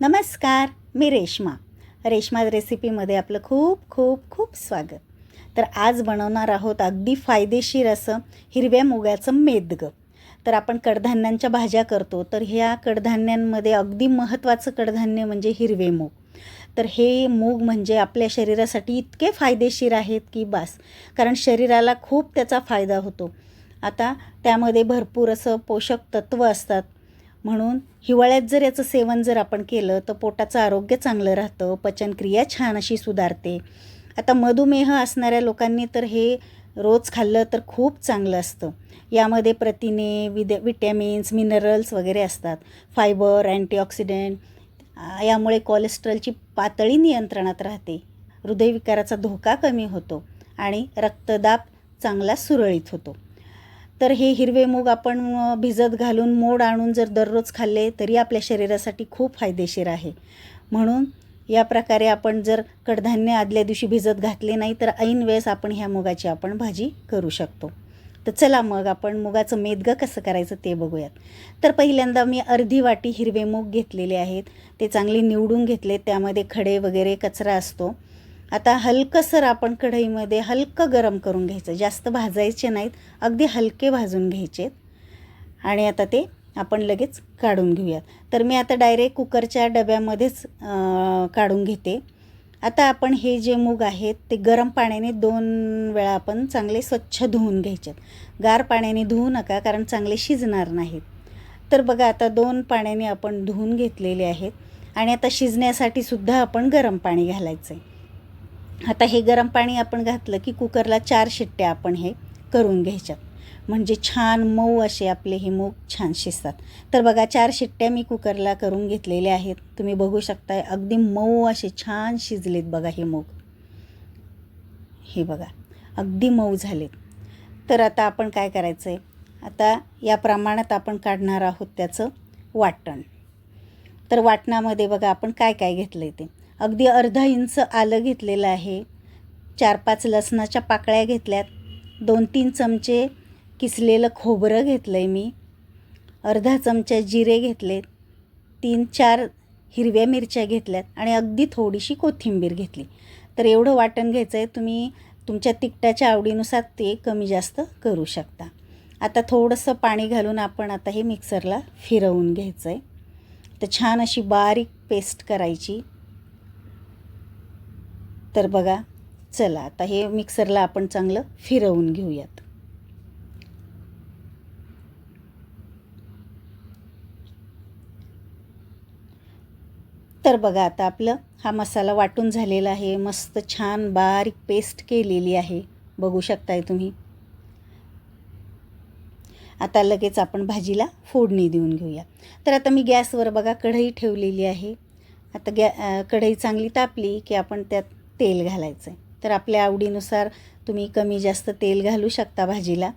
नमस्कार मी रेश्मा. रेश्मा रेसिपीमध्ये आपलं खूप खूप खूप स्वागत. तर आज बनवणार आहोत अगदी फायदेशीर असं हिरव्या मुगाचं मेदगं. तर आपण कडधान्यांच्या भाज्या करतो तर ह्या कडधान्यांमध्ये अगदी महत्त्वाचं कडधान्य म्हणजे हिरवे मूग. तर हे मूग म्हणजे आपल्या शरीरासाठी इतके फायदेशीर आहेत की बास कारण शरीराला खूप त्याचा फायदा होतो. आता त्यामध्ये भरपूर असं पोषक तत्त्व असतात म्हणून हिवाळ्यात जर याचं सेवन जर आपण केलं तर पोटाचं आरोग्य चांगलं राहतं पचनक्रिया छान अशी सुधारते. आता मधुमेह असणाऱ्या लोकांनी तर हे रोज खाल्लं तर खूप चांगलं असतं. यामध्ये प्रथिने विद विटॅमिन्स मिनरल्स वगैरे असतात. फायबर अँटीऑक्सिडेंट यामुळे कोलेस्ट्रॉलची पातळी नियंत्रणात राहते. हृदयविकाराचा धोका कमी होतो आणि रक्तदाब चांगला सुरळीत होतो. तर हे हिरवे मूग आपण भिजत घालून मोड आणून जर दररोज खाल्ले तरी आपल्या शरीरासाठी खूप फायदेशीर आहे. म्हणून या प्रकारे आपण जर कडधान्य आदल्या दिवशी भिजत घातले नाही तर ऐन वेळेस आपण ह्या मुगाची आपण भाजी करू शकतो. तर चला मग आपण मुगाचं मेदगं कसं करायचं ते बघूयात. तर पहिल्यांदा मी अर्धी वाटी हिरवे मूग घेतलेले आहेत. ते चांगले निवडून घेतले त्यामध्ये खडे वगैरे कचरा असतो. आता हलकंसर आपण कढईमध्ये हलकं गरम करून घ्यायचं. जास्त भाजायचे नाहीत अगदी हलके भाजून घ्यायचे. आणि आता ते आपण लगेच काढून घेऊयात. तर मी आता डायरेक्ट कुकरच्या डब्यामध्येच काढून घेते. आता आपण हे जे मूग आहेत ते गरम पाण्याने दोन वेळा आपण चांगले स्वच्छ धुवून घ्यायचे. गार पाण्याने धुवू नका कारण चांगले शिजणार नाहीत. तर बघा आता दोन पाण्याने आपण धुवून घेतलेले आहेत. आणि आता शिजण्यासाठी सुद्धा आपण गरम पाणी घालायचं आहे आता हे गरम पाणी आपण घातलं की कुकरला चार शिट्ट्या आपण हे करून घ्यायच्यात. म्हणजे छान मऊ असे आपले हे मूग छान शिजतात. तर बघा चार शिट्ट्या मी कुकरला करून घेतलेल्या आहेत. तुम्ही बघू शकताय अगदी मऊ असे छान शिजलेत बघा हे मूग. हे बघा अगदी मऊ झालेत. तर आता आपण काय करायचं आहे आता या प्रमाणात आपण काढणार आहोत त्याचं वाटण. तर वाटणामध्ये बघा आपण काय काय घेतलं आहे ते? अगदी अर्धा इंच आलं घेतलेलं आहे. चार पाच लसणाच्या पाकळ्या घेतल्यात. दोन तीन चमचे किसलेलं खोबरं घेतलं आहे मी. अर्धा चमचा जिरे घेतलेत. तीन चार हिरव्या मिरच्या घेतल्यात आणि अगदी थोडीशी कोथिंबीर घेतली. तर एवढं वाटण घ्यायचं आहे तुम्ही तुमच्या तिखटाच्या आवडीनुसार ते कमी जास्त करू शकता. आता थोडंसं पाणी घालून आपण आता हे मिक्सरला फिरवून घ्यायचं आहे तर छान अशी बारीक पेस्ट करायची. तर बघा चला आता हे मिक्सरला आपण चांगलं फिरवून घेऊयात. तर बघा आता आपलं हा मसाला वाटून झालेला आहे. मस्त छान बारीक पेस्ट केलेली आहे. बघू शकताय तुम्ही. आता लगेच आपण भाजीला फोडणी देऊन घेऊया. तर आता मी गॅसवर बघा कढई ठेवलेली आहे. आता गॅ कढई चांगली तापली की आपण त्यात तेल घालायचं आहे तर आपल्या आवडीनुसार तुम्ही कमी जास्त तेल घालू शकता भाजीला.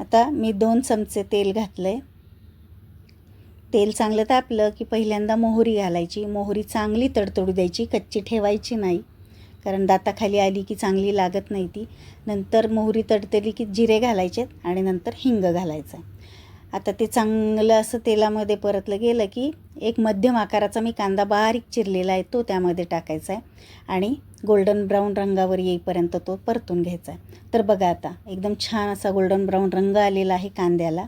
आता मी दोन चमचे तेल घातलं आहे तेल चांगलं तापलं की पहिल्यांदा मोहरी घालायची. मोहरी चांगली तडतडू द्यायची कच्ची ठेवायची नाही. कारण दाताखाली आली की चांगली लागत नाही ती. नंतर मोहरी तडतली की जिरे घालायचे आणि नंतर हिंग घालायचं आता ते चांगलं असं तेलामध्ये परतलं गेलं की एक मध्यम आकाराचा मी कांदा बारीक चिरलेला आहे तो त्यामध्ये टाकायचा आहे. आणि गोल्डन ब्राऊन रंगावर येईपर्यंत तो परतून घ्यायचा आहे. तर बघा आता एकदम छान असा गोल्डन ब्राऊन रंग आलेला आहे कांद्याला.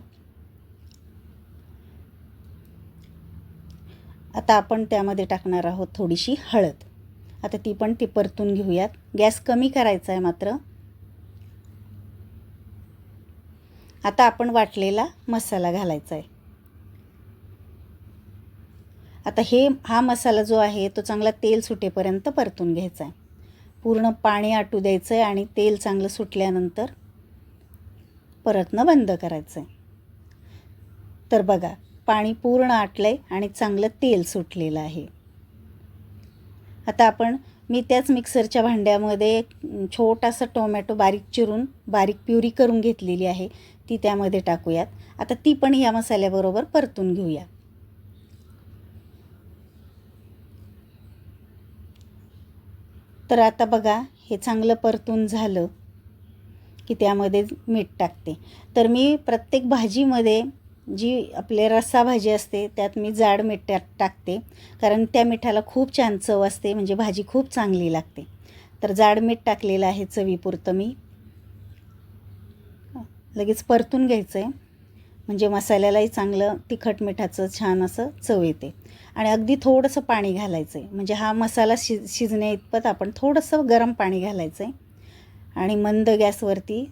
आता आपण त्यामध्ये टाकणार आहोत थोडीशी हळद. आता ती पण ती परतून घेऊयात. गॅस कमी करायचा आहे मात्र. आता आपण वाटलेला मसाला घालायचा आहे. आता हे हा मसाला जो आहे तो चांगला तेल सुटेपर्यंत परतून घ्यायचा आहे. पूर्ण पाणी आटू द्यायचं आहे आणि तेल चांगलं सुटल्यानंतर परतणं बंद करायचं आहे. तर बघा पाणी पूर्ण आटलं आहे आणि चांगलं तेल सुटलेलं आहे. आता आपण मी त्याच मिक्सरच्या भांड्यामध्ये छोटासा टोमॅटो बारीक चिरून बारीक प्युरी करून घेतलेली आहे. ती त्यामध्ये टाकूयात. आता ती पण या मसाल्याबरोबर परतून घेऊया. तर आता बघा हे चांगलं परतून झालं की त्यामध्ये मीठ टाकते. तर मी प्रत्येक भाजीमध्ये जी आपले रस्सा भाजी असते त्यात मी जाड मीठ टाक टाकते. कारण त्या मिठाला खूप छान चव असते म्हणजे भाजी खूप चांगली लागते. तर जाड मीठ टाकलेलं आहे चवीपुरतं मी. लगेच परतून घ्यायचं आहे म्हणजे मसाल्यालाही चांगलं तिखट मिठाचं छान असं चव येते. आणि अगदी थोडंसं पाणी घालायचं आहे म्हणजे हा मसाला शि शिजण्या इतपत आपण थोडंसं गरम पाणी घालायचं आहे आणि मंद गॅसवरती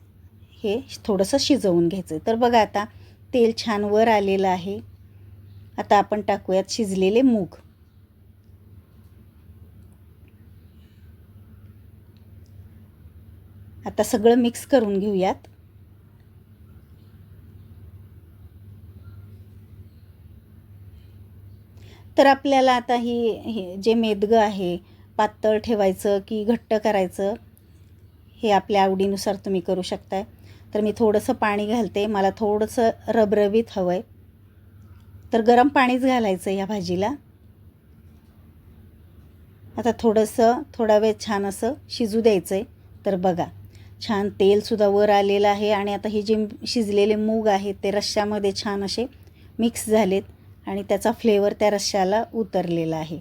हे थोडंसं शिजवून घ्यायचं आहे तर बघा आता तेल छान वर आलेलं आहे. आता आपण टाकूयात शिजलेले मूग. आता सगळं मिक्स करून घेऊयात. तर आपल्याला आता ही हे जे मेदगं आहे पातळ ठेवायचं की घट्ट करायचं हे आपल्या आवडीनुसार तुम्ही करू शकताय. तर मी थोडंसं पाणी घालते. मला थोडंसं रबरबीत हवं आहे तर गरम पाणीच घालायचं या भाजीला. आता थोडंसं थोडा वेळ छान असं शिजू द्यायचं आहे तर बघा छान तेलसुद्धा वर आलेलं आहे आणि आता हे जे शिजलेले मूग आहेत ते रश्श्यामध्ये छान असे मिक्स झालेत आणि त्याचा फ्लेवर त्या रश्श्याला उतरलेला आहे.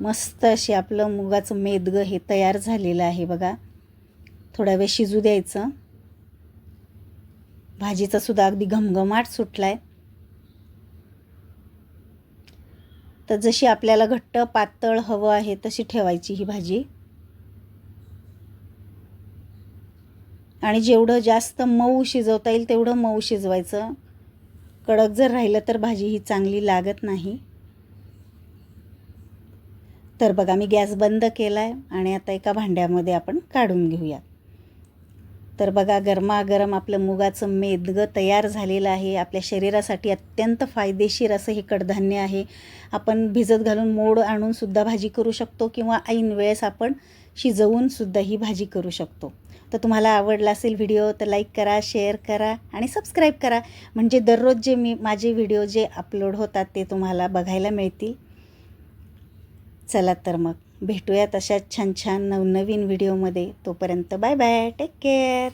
मस्त असे आपलं मुगाचं मेदगं हे तयार झालेलं आहे बघा. थोडा वेळ शिजू द्यायचं. भाजीचा सुद्धा अगदी घमघमाट सुटला आहे तर जशी आपल्याला घट्ट पातळ हवं आहे तशी ठेवायची ही भाजी. आणि जेवढं जास्त मऊ शिजवता येईल तेवढं मऊ शिजवायचं. कडक जर राहिलं तर भाजी ही चांगली लागत नाही. तर बघा मी गॅस बंद केला आहे आणि आता एका भांड्यामध्ये आपण काढून घेऊया तर बघा गरमागरम आपलं मुगाचं मेदगं तयार झालेलं आहे. आपल्या शरीरासाठी अत्यंत फायदेशीर असं हे कडधान्य आहे. आपण भिजत घालून मोड आणूनसुद्धा भाजी करू शकतो किंवा ऐन वेळेस आपण शिजवूनसुद्धा ही भाजी करू शकतो. तर तुम्हाला आवडला असेल व्हिडिओ तर लाईक करा शेअर करा आणि सबस्क्राईब करा. म्हणजे दररोज जे मी माझे व्हिडिओ जे अपलोड होतात ते तुम्हाला बघायला मिळतील. चला तर मग. भेटूयात अशा छान छान नवनवीन व्हिडिओमध्ये. तोपर्यंत बाय बाय. Take care